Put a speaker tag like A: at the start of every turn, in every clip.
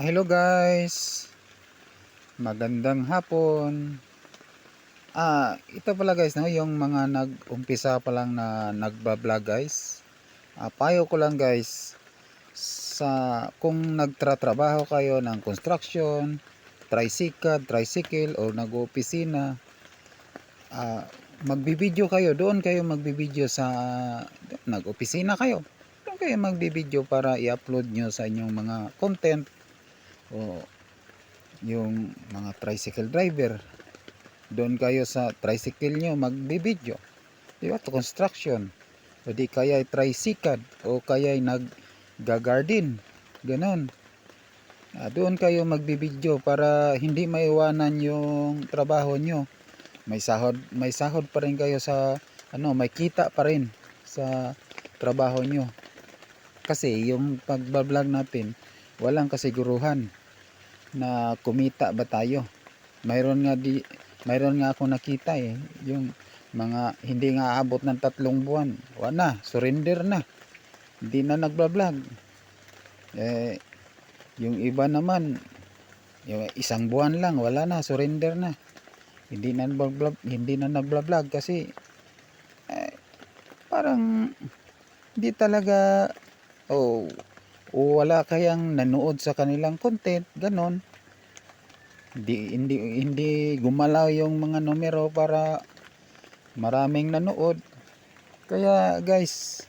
A: Hello guys. Magandang hapon. Ah, ito pala guys, no, yung mga nag-umpisa pa lang na nagba-vlog guys. Ah, payo ko lang guys sa kung nagtratrabaho kayo ng construction, tricycle, tricycle o nag-opisina, ah, magbibideo kayo, doon kayo magbibideo sa nag-opisina kayo. Doon kayo magbibideo para i-upload nyo sa inyong mga content o yung mga tricycle driver doon kayo sa tricycle nyo magbibideo di ba? To construction. O di kaya ay tricycle o kaya ay nag-garden ganon. Ah, doon kayo magbibideo para hindi maiwanan yung trabaho nyo. May sahod may sahod pa rin kayo sa ano may kita pa rin sa trabaho nyo. Kasi yung pagbablog natin walang kasiguruhan na kumita ba tayo. Mayroon nga di mayroon nga ako nakita eh, yung mga hindi nga aabot ng tatlong buwan. Wala surrender na. Hindi na nagba-vlog. Eh yung iba naman yung isang buwan lang, wala na, surrender na. Hindi na nagba-vlog, hindi na nagba-vlog kasi eh, parang hindi talaga oh o wala kayang nanood sa kanilang content, ganon. Hindi, hindi, hindi gumalaw yung mga numero para maraming nanood. Kaya guys,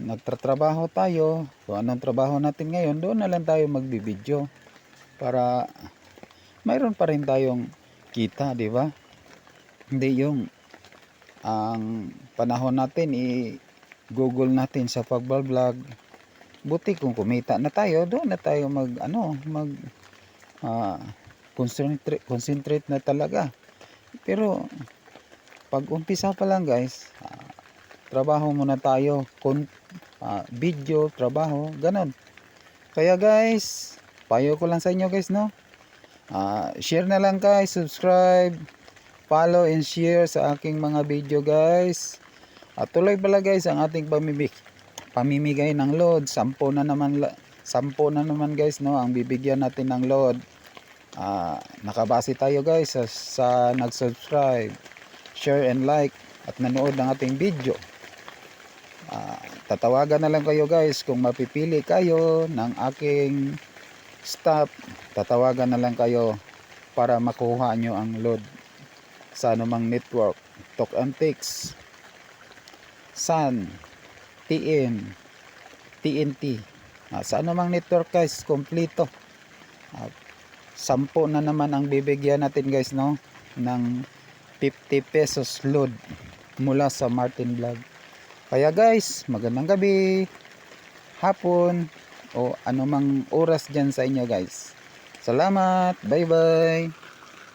A: nagtatrabaho tayo. Kung anong trabaho natin ngayon, doon na lang tayo magbibideo. Para mayroon pa rin tayong kita, di ba? Hindi yung ang panahon natin i-google natin sa pagbablog buti kung kumita na tayo doon na tayo mag ano mag ah, concentrate concentrate na talaga. Pero pag umpisa pa lang guys ah, trabaho muna tayo kon ah, video trabaho ganon kaya guys payo ko lang sa inyo guys no? Ah, share na lang guys subscribe follow and share sa aking mga video guys. At tuloy pala guys ang ating pamimik pamimigay ng load. Sampo na naman sampo na naman guys no ang bibigyan natin ng load. Ah, nakabase tayo guys sa, sa nag-subscribe, share and like at nanood ng ating video. Ah, tatawagan na lang kayo guys kung mapipili kayo ng aking staff. Tatawagan na lang kayo para makuha nyo ang load sa anumang network. Talk and text. Sun, TN, TNT. Ah, sa anumang network guys, kompleto. Ah, sampo na naman ang bibigyan natin guys no ng 50 pesos load mula sa Martin Vlog. Kaya guys, magandang gabi, hapon, o anumang oras dyan sa inyo guys. Salamat, bye bye.